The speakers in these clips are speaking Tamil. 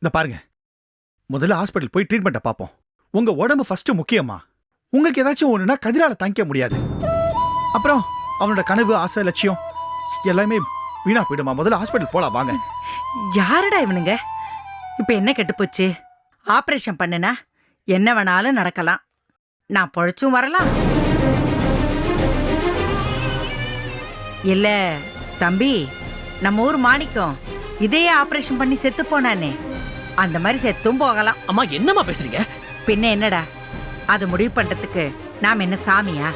இந்த பாருங்க. முதல்ல ஹாஸ்பிட்டல் போய் ட்ரீட்மெண்ட்டை பார்ப்போம். உங்க உடம்பு ஃபர்ஸ்ட் முக்கியமா? உங்களுக்கு ஏதாச்சும் ஒண்ணுனா கதிரால தாங்கிக்க முடியாது. அப்புறம் அவனோட கனவு ஆசை லட்சியம் எல்லாமே வீணா போயிடுமா? முதல்ல ஹாஸ்பிட்டல் போலாம் வாங்க. யாருடா இவனுங்க? இப்ப என்ன கெட்டு போச்சு? ஆபரேஷன் பண்ணுனா என்ன வேணாலும் நடக்கலாம். நான் பொழைச்சும் வரலாம். இல்ல தம்பி நம்ம ஊர் மாணிக்கம் இதையே ஆபரேஷன் பண்ணி செத்து போனானே. அந்த மாதிரி செத்தும் போகலாம். அம்மா என்னம்மா பேசுறீங்க? பின்ன என்னடா? அது முடிவு பண்றதுக்கு நாம் என்ன சாமியா?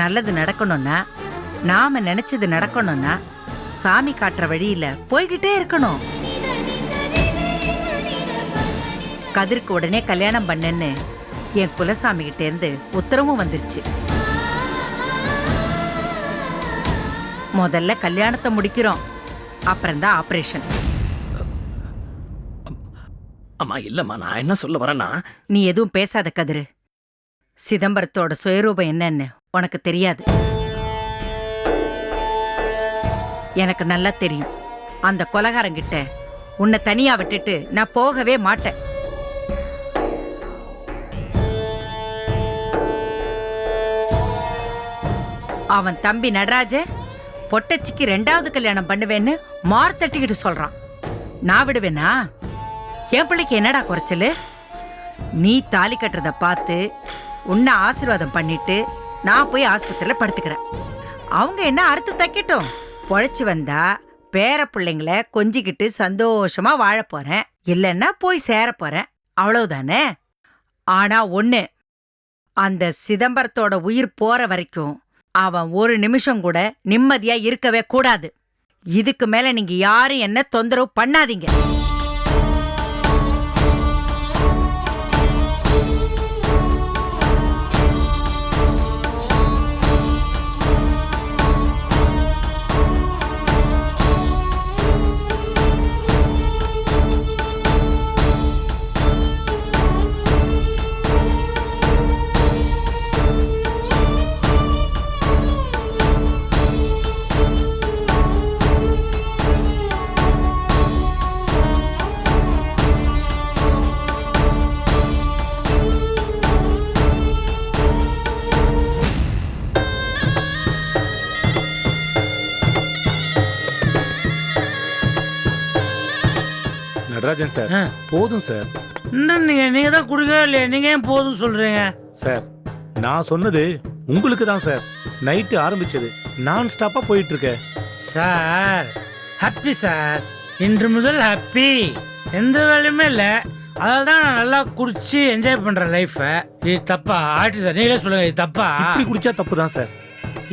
நல்லது நடக்கணும்னா நாம நினைச்சது நடக்கணும்னா சாமி காட்டுற வழியில போய்கிட்டே இருக்கணும். கதிருக்கு உடனே கல்யாணம் பண்ணேன்னு என் குலசாமி கிட்ட இருந்து உத்தரவும் வந்துருச்சு. முதல்ல கல்யாணத்தை முடிக்கிறோம். அப்புறம்தான் ஆபரேஷன் அம்மா இல்லம்மா நான் என்ன சொல்ல வரேன்னா நீ எதுவும் பேசாத கதிரு. சிதம்பரத்தோட சுயரூபம் என்னன்னு உனக்கு தெரியாது. எனக்கு நல்லா தெரியும். அந்த கொலகாரங்கிட்ட உன்னை தனியா விட்டுட்டு நான் போகவே மாட்டேன். அவன் தம்பி நடராஜ பொட்டச்சிக்கு ரெண்டாவது கல்யாணம் பண்ணுவேன்னு மார் தட்டிக்கிட்டு சொல்றான். நான் விடுவேனா? என் பிள்ளைக்கு என்னடா குறைச்சலு? நீ தாலி கட்டுறத பார்த்து உன்னை ஆசீர்வாதம் பண்ணிட்டு நான் போய் ஆஸ்பத்திரியில் படுத்துக்கிறேன். அவங்க என்ன அறுத்து தைக்கட்டும்? பொழைச்சி வந்தா பேர பிள்ளைங்கள கொஞ்சிக்கிட்டு சந்தோஷமா வாழ போறேன். இல்லைன்னா போய் சேர போறேன். அவ்வளவுதானே? ஆனா ஒன்று அந்த சிதம்பரத்தோட உயிர் போற வரைக்கும் அவன் ஒரு நிமிஷம் கூட நிம்மதியா இருக்கவே கூடாது. இதுக்கு மேல நீங்க யாரும் என்ன தொந்தரவு பண்ணாதீங்க. நடராஜன் சார். போதும் சார் நீங்க நீங்க தான் குடிக்கவே இல்லையா? நீங்க ஏன் போதும் சொல்றீங்க? சார் நான் சொன்னது உங்களுக்கு தான் சார் நைட்டு ஆரம்பிச்சது. நான் ஸ்டாப்பா போயிட்டு இருக்கேன் சார் ஹாப்பி சார் இன்று முதல் ஹாப்பி எந்த வேலையுமே இல்லை. அதில் தான் நான் நல்லா குடிச்சு என்ஜாய் பண்றேன் லைஃபை இது தப்பா? ஆட்டி சார் நீங்களே சொல்லுங்க இது தப்பா? இப்படி குடிச்சா தப்பு தான் சார்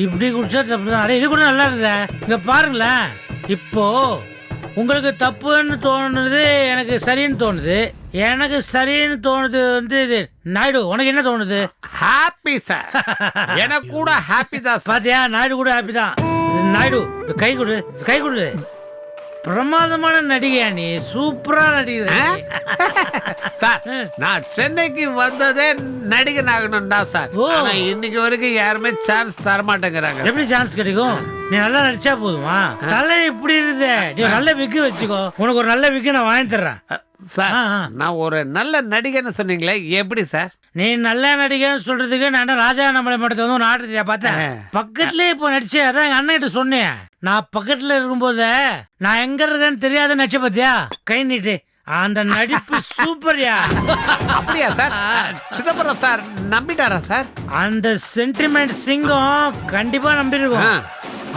இப்படி குடிச்சா தப்பு தான். அடே இது கூட நல்லா இருக்குதே. இங்க பாருங்களேன். இப்போ உங்களுக்கு தப்புன்னு தோணுது எனக்கு சரின்னு தோணுது. எனக்கு சரின்னு தோணுது வந்து இது நாயுடு உனக்கு என்ன தோணுது? ஹாப்பி சார் எனக்கு கூட ஹாப்பி தான் சார் பாத்தியா நாயுடு கூட ஹாப்பி தான். நாயுடு கை கொடு கை கொடு. பிரமாதமான நடிகையா நீ? சூப்பரா நடிகிற நீ. சார் நான் சென்னைக்கு வந்ததே நடிகன் ஆகணும் தான் சார். ஆனா இன்னைக்கு வரைக்கும் யாருமே சான்ஸ் தர மாட்டேங்கிறாங்க எப்படி சான்ஸ் கிடைக்கும்? நீ நல்லா நடிச்சா போதுமா? தலை இப்படி இருக்குது நீ ஒரு நல்ல விக்கு வச்சுக்கோ. உனக்கு ஒரு நல்ல விக்கு நான் வாங்கி தர்றேன். சார். நான் ஒரு நல்ல நடிகன்னு சொன்னீங்களே எப்படி சார்? நீ நல்ல நடிகன்னு சொல்றதுக்கு நான் ராஜா நம்மளை மட்டும் வந்து ஒரு நாட்டத்தையா பார்த்தேன். பக்கத்துலயே இப்போ நடிச்சே அதான் எங்க அண்ணன் கிட்ட சொன்னேன். நான் பக்கத்துல இருக்கும்போது நான் எங்க இருக்கேன்னு தெரியாத நடிச்ச பாத்தியா? கை நீட்டு. அந்த நடிப்பு சூப்பர்யா. அப்படியா சார்? சிதம்பரம் சார் நம்பிட்டாரா சார்? அந்த சென்டிமெண்ட் சிங்கம் கண்டிப்பா நம்பிருக்கும்.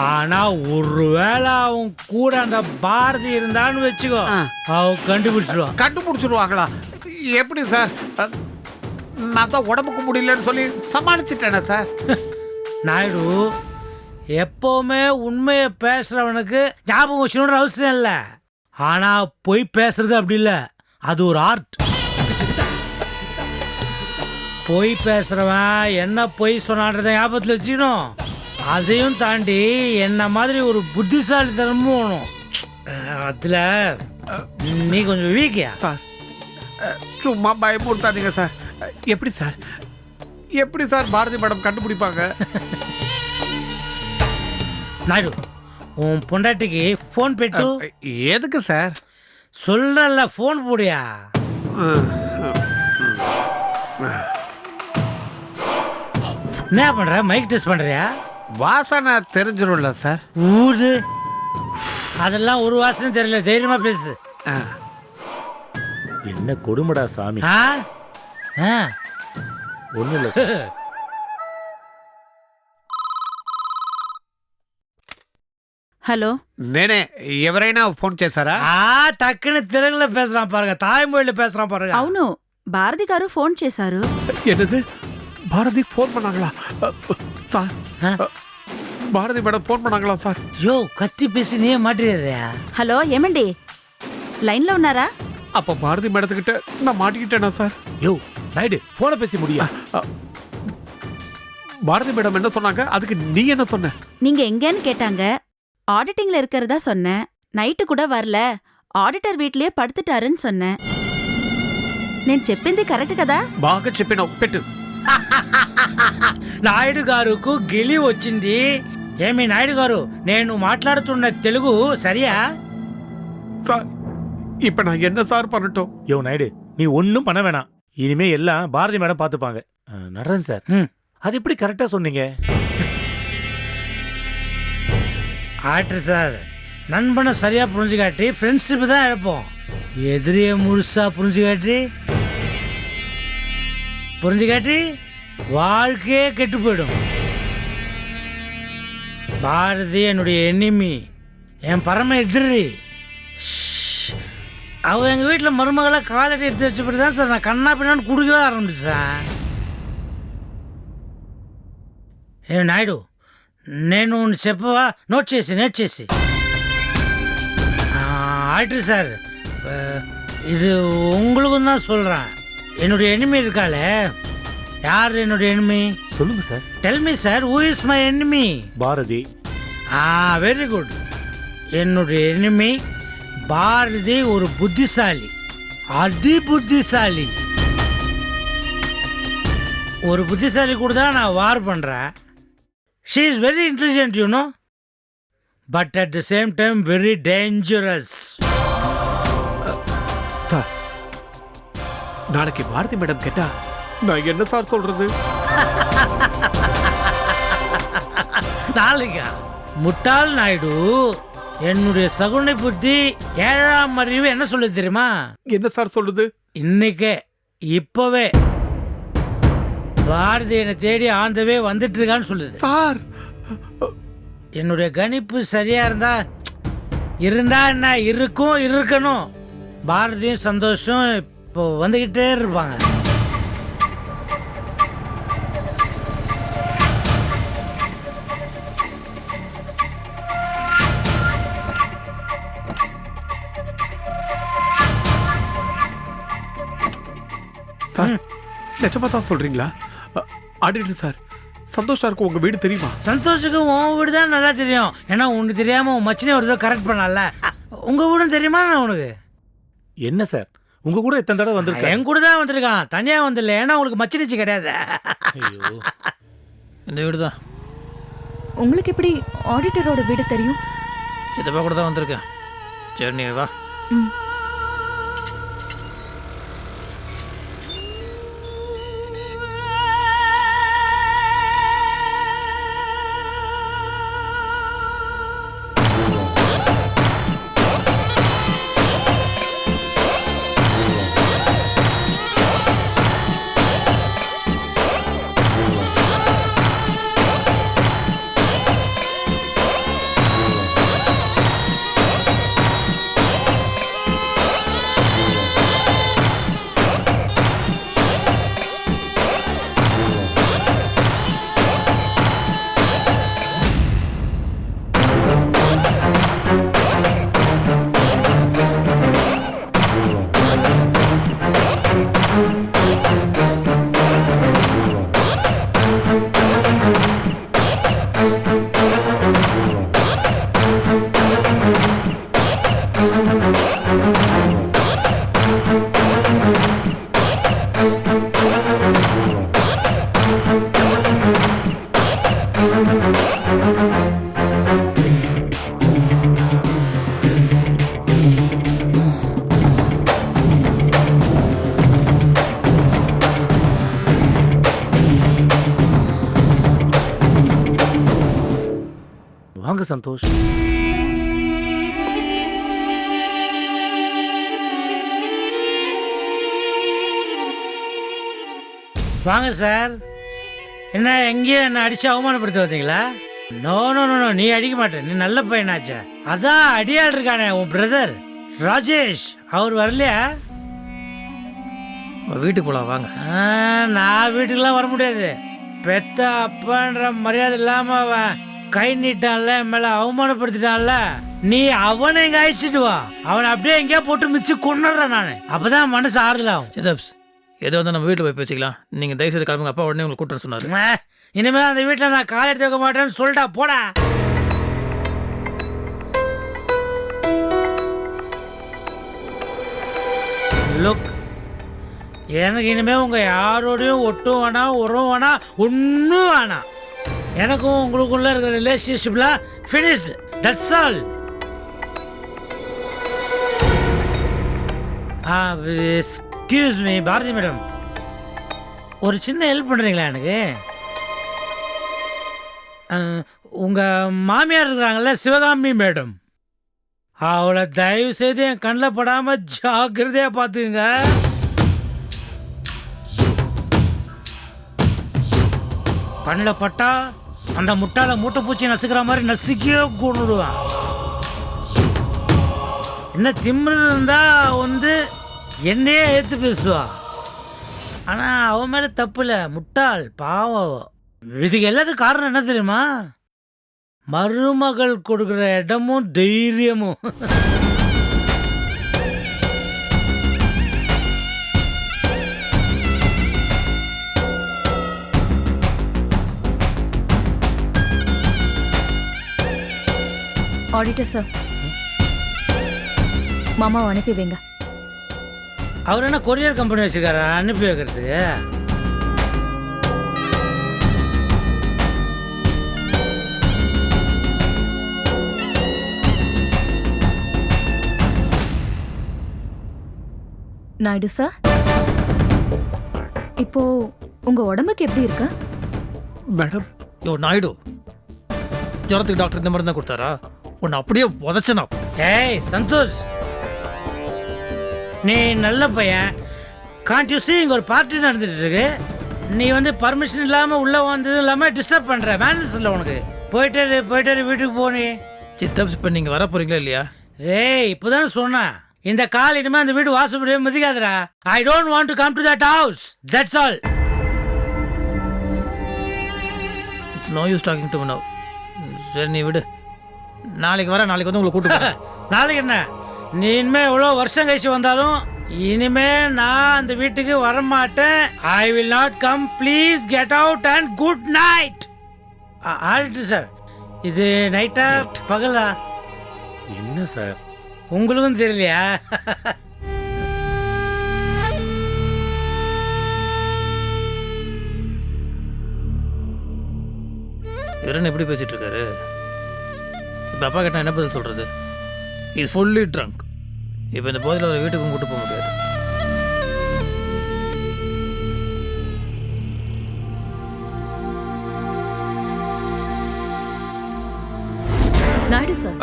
ஆனா ஒருவேளை அவன் கூட அந்த பாரதி இருந்தான்னு வச்சுக்கோ ஆ. அவன் கண்டுபிடிச்சிடுவான் கண்டுபிடிச்சிருவாங்களா? எப்படி சார்? நான் தான் உடம்புக்கு முடியலன்னு சொல்லி சமாளிச்சிட்டேனே சார். நாயுடு எப்பவுமே உண்மையை பேசுறவனுக்கு ஞாபகம் வச்சுக்கணுன்ற அவசியம் இல்லை. ஆனா பொய் பேசுறது அப்படி இல்லை. அது ஒரு ஆர்ட் பொய் பேசுறவன் என்ன பொய் சொன்னான்றத ஞாபகத்தில் வச்சுக்கணும். அதையும் தாண்டி என்ன மாதிரி ஒரு புத்திசாலித்தனமும் வேணும். அதுல நீ கொஞ்சம் வீக்கியா சார் சும்மா பயமுறுத்தாதீங்க சார். எப்படி சார்? எப்படி சார் பாரதி மேடம் கண்டுபிடிப்பாங்க? நாயுடு உன் பொண்டாட்டிக்கு ஃபோன் பெட்டு. எதுக்கு சார்? சொல்றல ஃபோன் போடியா? என்ன பண்ற? மைக் டெஸ்ட் பண்றியா? வாசனை தெரிஞ்சிடும்ல சார். ஊது. அதெல்லாம் ஒரு வாசனை தெரியல தைரியமா பேசு. ஆ. என்ன கொடுமடா சாமி. ஆ ஆ ஒண்ணும் இல்ல சார் హలో నేనే ఎవరైనా ఫోన్ చేశారా ஆ டக்குன்னு தெலுங்குல பேசுறான் பாருங்க தாய்மொழியில பேசுறான் பாருங்க అవును భారతి గారు ఫోన్ చేశారు என்னது பாரதி ஃபோன் பண்ணாங்களா அ, சார் ஆ? அ, பாரதி மேடம் ஃபோன் பண்ணாங்களா சார் யோ கத்தி பேசி நீயே மாட்டிடுறியா హలో ఏమండి లైన్లో ఉన్నారా அப்ப பாரதி மேடத்துக்கிட்ட நான் மாட்டிக்கிட்டேனா சார் யோ நாயுடு போனை பேசி முடியா பாரதி மேடம் என்ன சொன்னாங்க அதுக்கு நீ என்ன சொன்ன நீங்க எங்கன்னு கேட்டாங்க ஆடிட்டிங்ல இருக்கிறதா சொன்னேன் நைட்டு கூட வரல ఆడిటర్ వీట్లే పడుతుంటారని சொன்னேன் నేను చెప్పింది కరెక్ట్ కదా బాగా చెప్పినావు పెట్టు నాయుడు గారుకు గిలి వచ్చింది ఏమి నాయుడు గారు నేను మాట్లాడుతున్న తెలుగు సరియా சார் இப்ப நான் என்ன சார் பண்ணட்டும் யோ நாயுடு நீ ஒன்றும் பண்ண வேணாம் இனிமே எல்லாம் பாரதி மேடம் பார்த்துப்பாங்க. அஹ், நடராஜன் சார் ம். அது எப்படி கரெக்டா சொன்னீங்க? ஆக்டர் சார் நண்பனை சரியா புரிஞ்சுக்காட்டி ஃப்ரெண்ட்ஷிப் தான் இழப்போம். எதிரியை முழுசா புரிஞ்சுக்காட்டி புரிஞ்சுக்காட்டி வாழ்க்கையே கெட்டு போயிடும். பாரதி என்னுடைய எனிமி என் பரம எதிரி. அவ எங்கள் வீட்டில் மருமகளை காலடி எடுத்து வச்ச பிறகு தான் சார் நான் கண்ணா பின்னான்னு குடிக்கவே ஆரம்பிச்சேன் ఏ నాయుడు నేను చెప్పవా నోట్ చేసి నోట్ చేసి ஆக்டர் சார் அஹ், இது உங்களுக்கும் தான் சொல்கிறேன் என்னுடைய எனிமி இருக்காளே யார் என்னுடைய எனிமி சொல்லுங்க sir tell me sir who is my enemy Bharathi ah very good என்னுடைய எனிமி பாரதி ஒரு புத்திசாலி. அதி புத்திசாலி. ஒரு புத்திசாலி கூட தான் நான் வார் பண்ணுறேன் she is very intelligent you know but at the same time very dangerous sir நாளைக்கு பாரதி மேடம் கேட்டா நான் என்ன சார் சொல்றது? நாளைக்கா? முட்டாள் நாயுடு. என்னுடைய சகுனை புத்தி ஏழாம் அறிவு என்ன சொல்லுது தெரியுமா? என்ன சார் சொல்லுது? இன்னைக்கே இப்பவே பாரதி என்னை தேடி ஆண்டவே வந்துட்டு இருக்கான்னு சொல்லுது. சார்! என்னுடைய கணிப்பு சரியா இருந்தா இருந்தா என்ன? இருக்கும் இருக்கணும். பாரதியும் சந்தோஷம் இப்போ வந்துகிட்டே இருப்பாங்க. சார் நிஜமா தான் சொல்றீங்களா ஆடிட்டர் சார் சந்தோஷா இருக்கும் உங்க வீடு தெரியுமா? சந்தோஷுக்கு உன் வீடு தான் நல்லா தெரியும். ஏன்னா உனக்கு தெரியாம உன் மச்சினே ஒரு தடவை கரெக்ட் பண்ணல உங்க வீடும் தெரியுமா நான் உனக்கு? என்ன சார்? உங்க கூட எத்தனை தடவை வந்திருக்கேன்? என் கூட தான் வந்திருக்கான். தனியா வந்தில்ல ஏன்னா உங்களுக்கு மச்சினிச்சு கிடையாது. ஐயோ. இந்த வீடு தான். உங்களுக்கு எப்படி ஆடிட்டரோட வீடு தெரியும்? சித்தப்பா கூட தான் வந்திருக்கேன். சரி நீ வா. ம். சொல்லு சந்தோஷ் வாங்க சார். என்ன எங்கேயும் என்ன அடிச்சு அவமானப்படுத்த வந்தீங்களா? நோ நோ நோ நோ அடிக்க மாட்டேன் நீ நல்ல பையனாச்சே அதான் அடியாள் இருக்கானே உன் பிரதர் ராஜேஷ் அவர் வரலையா? வீட்டுக்கு போகலாம் வாங்க. நான் வீட்டுக்கெல்லாம் வர முடியாது. பெத்த அப்பான்ற மரியாதை இல்லாம அவன் கை நீட்டான்ல மேல அவமானப்படுத்திட்டான்ல நீ அவனை எங்க அழைச்சிட்டு வா. அவனை அப்படியே எங்கேயா போட்டு மிச்சு கொண்டுடுறேன் நான். அப்பதான் மனசு ஆறுதலாகும் சிதப்ஸ் ஏதோ வந்து நம்ம வீட்டில் போய் பேசிக்கலாம். நீங்கள் தயவுசெய்து கிளம்புங்க. அப்பா உடனே உங்களுக்கு கூப்பிட்டு சொன்னார். ஆ, இனிமே அந்த வீட்டுல நான் கால் எடுத்து வைக்க மாட்டேன்னு சொல்லிட்டா போடா. லுக் எனக்கு இனிமே உங்க யாரோடையும் ஒட்டும் வேணாம் உறவும் வேணாம் ஒன்றும் வேணாம். எனக்கும் உங்களுக்குள்ள இருக்கிற ரிலேஷன்ஷிப்லாம் finished that's all ah excuse me Bharathi madam. ஒரு சின்ன ஹெல்ப் பண்ணுறீங்களா எனக்கு? உங்கள் மாமியார் இருக்கிறாங்கல்ல சிவகாமி மேடம். அவளை தயவு செய்து என் கண்ணில் படாமல் ஜாக்கிரதையாக பார்த்துக்குங்க கண்ணில் பட்டா அந்த முட்டாள மூட்டை பூச்சி நசுக்கிற மாதிரி நசுக்கியே கொண்டுடுவான். என்ன திமிரு இருந்தா வந்து என்னையே ஏற்று பேசுவா ஆனா அவன் மேல தப்பு முட்டாள் பாவம். இதுக்கு எல்லாத்துக்கும் காரணம் என்ன தெரியுமா? மருமகள் கொடுக்குற இடமும் தைரியமும். ஆடிட்டர் சார் மாமாவை அனுப்பி வைங்க. அவர் என்ன கொரியர் கம்பெனி வச்சுக்காரா அனுப்பி வைக்கிறதுக்கு நாயுடு சார் இப்போ உங்க உடம்புக்கு எப்படி இருக்கு? மேடம் யோ நாயுடு. ஜுரத்துக்கு டாக்டர் இந்த மருந்து தான் கொடுத்தாரா? உன்னை அப்படியே உதச்சனா ஏய் சந்தோஷ். நீ நல்ல பையன். கான்டியூஸி இங்கே ஒரு பார்ட்டி நடந்துட்டு இருக்கு. நீ வந்து பர்மிஷன் இல்லாமல் உள்ளே வந்தது இல்லாமல் டிஸ்டர்ப் பண்ணுற மேனஸ் இல்லை உனக்கு. போயிட்டு போயிட்டு வீட்டுக்கு போனி சித்தப்ஸ் இப்போ நீங்கள் வர போகிறீங்களா இல்லையா? ரேய் இப்போதானே சொன்னேன். இந்த கால் இனிமே அந்த வீடு வாசப்படியே மதிக்காதடா. I don't want to come to that house that's all no use talking to no சரி நீ விடு. நாளைக்கு வர நாளைக்கு வந்து உங்களை கூட்டு. நாளைக்கு என்ன? நீ இனிமே எவ்வளோ வருஷம் கழிச்சு வந்தாலும் இனிமே நான் அந்த வீட்டுக்கு வர மாட்டேன் I will not come please get out and good night ஆடிட்டு சார் இது நைட்டா பகலா? என்ன சார் உங்களுக்கும் தெரியலையா? இவர் என்ன எப்படி பேசிட்டு இருக்காரு? இப்போ அப்பா கேட்டா என்ன பதில் சொல்றது? இஸ் ஃபுல்லி ட்ரங்க் இப்போ இந்த போதில் ஒரு வீட்டுக்கும் கூட்டு போக முடியாது. Naidu sir.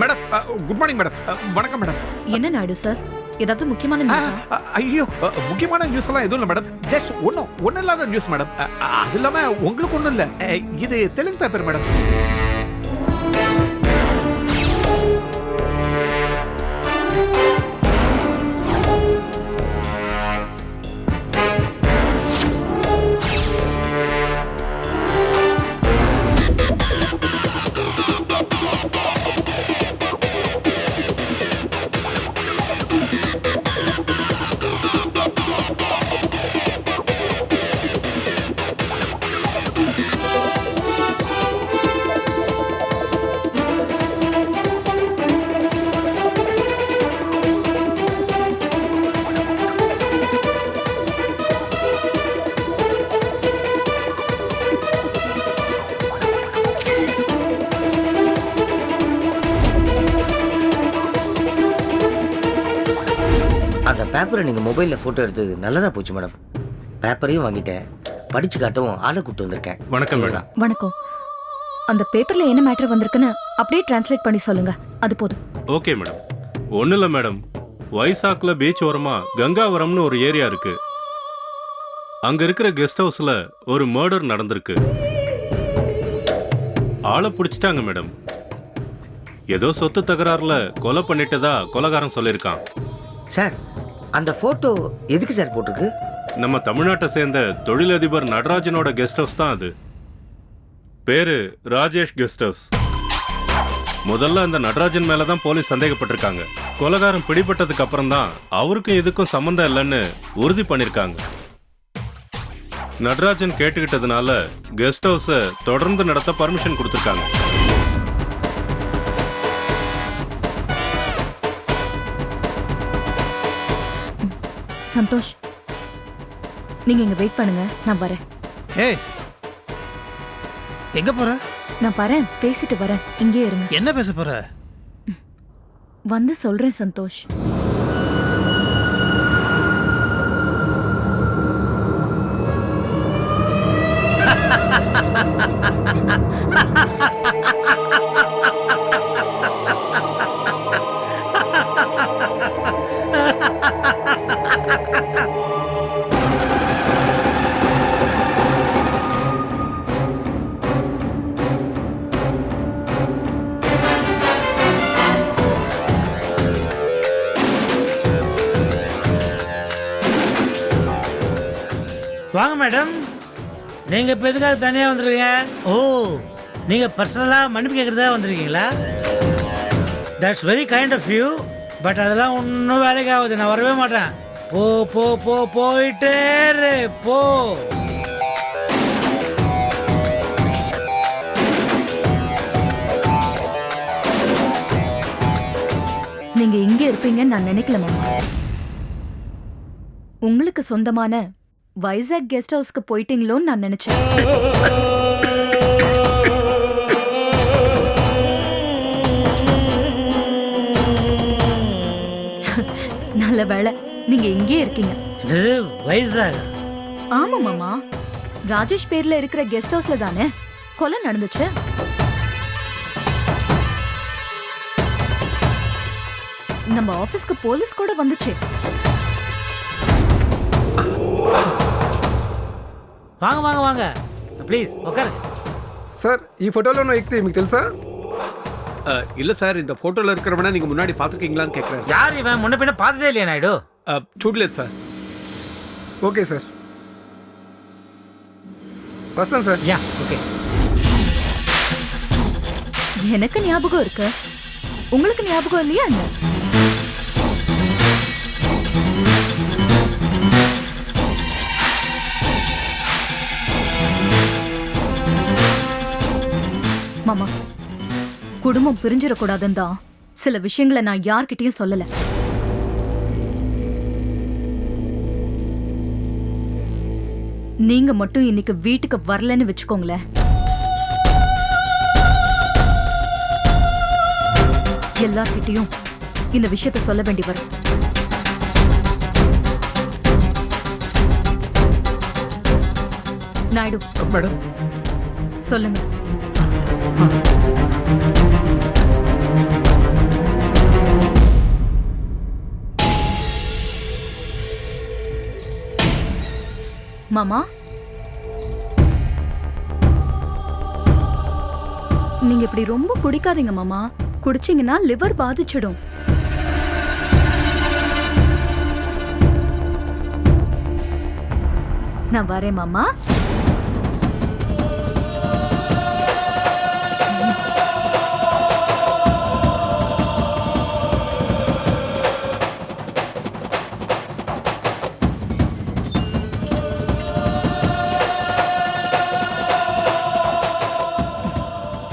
Madam good morning madam. வணக்கம் மேடம். என்ன நாயுடு சார்? ஏதாவது முக்கியமான நியூஸா ஐயோ முக்கியமான நியூஸ் எல்லாம் எதுவும் இல்லை மேடம். ஜஸ்ட் ஒன்றும் ஒன்றும் இல்லாத நியூஸ் மேடம். அது இல்லாமல் உங்களுக்கு ஒன்றும் இல்லை. இது தெலுங்கு பேப்பர் மேடம். பேப்பரை நீங்கள் மொபைலில் ஃபோட்டோ எடுத்தது நல்லதாக போச்சு மேடம். பேப்பரையும் வாங்கிட்டேன். படித்து காட்டவும் ஆளை கூப்பிட்டு வந்திருக்கேன். வணக்கம் மேடம். வணக்கம். அந்த பேப்பர்ல என்ன மேட்டர் வந்திருக்குன்னு அப்படியே டிரான்ஸ்லேட் பண்ணி சொல்லுங்க. அது போதும். Okay madam. ஒன்றும் இல்லை மேடம். வைசாக்ல பீச் ஓரமா கங்காவரம்னு ஒரு ஏரியா இருக்கு. அங்க இருக்கிற கெஸ்ட் ஹவுஸ்ல ஒரு மர்டர் நடந்திருக்கு. ஆளை பிடிச்சிட்டாங்க மேடம். ஏதோ சொத்து தகராறுல கொலை பண்ணிட்டதா கொலைகாரன் சொல்லியிருக்கான். சார் அந்த ஃபோட்டோ எதுக்கு சார் போட்டிருக்கு? நம்ம தமிழ்நாட்டை சேர்ந்த தொழிலதிபர் நடராஜனோட கெஸ்ட் ஹவுஸ் தான் அது. பேரு ராஜேஷ் கெஸ்ட் ஹவுஸ் முதல்ல அந்த நடராஜன் மேல தான் போலீஸ் சந்தேகப்பட்டிருக்காங்க. கொலகாரம் பிடிபட்டதுக்கு அப்புறம் தான் அவருக்கும் இதுக்கும் சம்மந்தம் இல்லைன்னு உறுதி பண்ணியிருக்காங்க நடராஜன் கேட்டுக்கிட்டதுனால கெஸ்ட் ஹவுஸை தொடர்ந்து நடத்த பர்மிஷன் கொடுத்துருக்காங்க. சந்தோஷ். நீங்க இங்க வெயிட் பண்ணுங்க நான் வரேன். ஏய் எங்க போற? நான் வரேன் பேசிட்டு வரேன் இங்கே இருங்க. என்ன பேச போற? வந்து சொல்றேன் சந்தோஷ். வாங்க மேடம். நீங்க இப்ப எதுக்காக தனியா வந்திருக்கீங்க? ஓ. நீங்க பர்சனலா மன்னிப்பு கேட்கறதா வந்திருக்கீங்களா? That's very kind of you but அதெல்லாம் ஒன்றும் வேலைக்கு ஆகுது. நான் வரவே மாட்டேன். போ போ போ போயிட்டே போ. நீங்க இங்கே இருப்பீங்கன்னு நான் நினைக்கல மாமா. உங்களுக்கு சொந்தமான வைசாக் கெஸ்ட் ஹவுஸ்க்கு போயிட்டீங்களோன்னு நான் நினைச்சேன். நல்ல வேளை நீங்க இங்கே இருக்கீங்க. வைசாக. ஆமா மாமா. ராஜேஷ் பேர்ல இருக்கிற கெஸ்ட் ஹவுஸ்ல தானே? கொலை நடந்துச்சு. நம்ம ஆபீஸ்க்கு போலீஸ் கூட வந்துச்சு. వాంగ వాంగ వాంగ ప్లీజ్ ఒకరు సార్ ఈ ఫోటోలో ఉన్న వ్యక్తి మీకు తెలుసా அஹ், இல்ல சார் இந்த போட்டோல இருக்கிறவன நீங்க முன்னாடி பாத்துருக்கீங்களான்னு கேக்குறாரு యారు ఇవన్ మున్న పిన్న పాతదే இல்லையா நாயுடு அஹ், చూడలేదు సార్ ఓకే సార్ వస్తాను సార్ యా ఓకే எனக்கு ஞாபகம் இருக்கு உங்களுக்கு ஞாபகம் இல்லையா என்ன மாமா. குடும்பம் பிரிஞ்சிடக்கூடாதுன்னு தான் சில விஷயங்களை நான் யார்கிட்டயும் சொல்லல. நீங்க மட்டும் இன்னைக்கு வீட்டுக்கு வரலன்னு வச்சுக்கோங்களேன். எல்லார்கிட்டயும் இந்த விஷயத்த சொல்ல வேண்டி வரும். நாயுடு. மேடம். சொல்லுங்க. மாமா? நீங்க இப்படி ரொம்ப குடிக்காதீங்க மாமா. குடிச்சீங்கன்னா லிவர் பாதிச்சிடும். நான் வரேன் மாமா.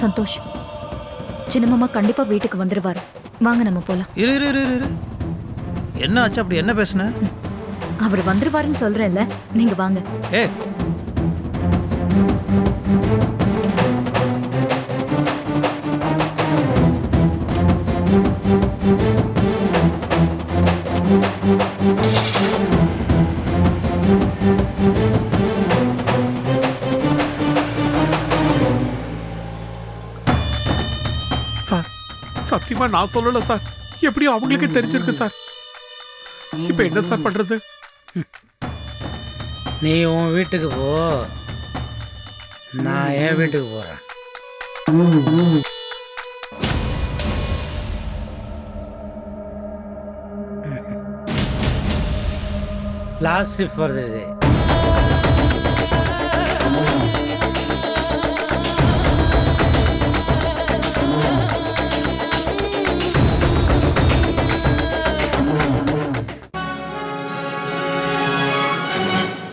சந்தோஷ். சின்ன மாமா கண்டிப்பா வீட்டுக்கு வந்துருவாரு. வாங்க நம்ம போலாம். இரு இரு இரு, இரு என்ன ஆச்சு? அப்படி என்ன பேசுன? அவர் வந்துருவாருன்னு சொல்றேன்ல. நீங்க வாங்க. ஏ சத்தியமா நான் சொல்லல சார். எப்படியும் அவங்களுக்கு தெரிஞ்சிருக்கு சார். இப்ப என்ன சார் பண்றது? நீ உன் வீட்டுக்கு போ. நான் என் வீட்டுக்கு போகிறேன் லாஸ்ட் ஃபார் த டே